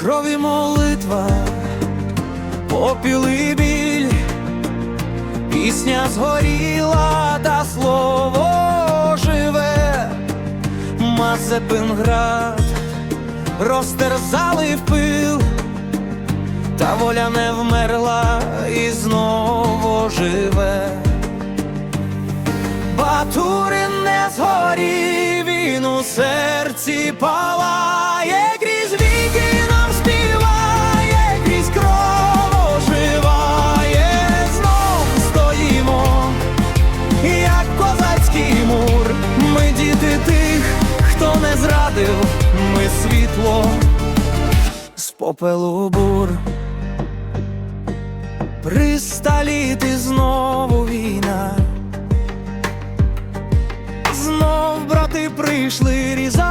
крові молитва, попіл і біль, пісня згоріла, та слово живе, Мазепинград розтерзали в пил, та воля не вмерла і знову живе. Батурин не згорів, він у серці палає, зрадив, ми світло з попелу бур. Присталіти знову війна. Знов брати прийшли різати.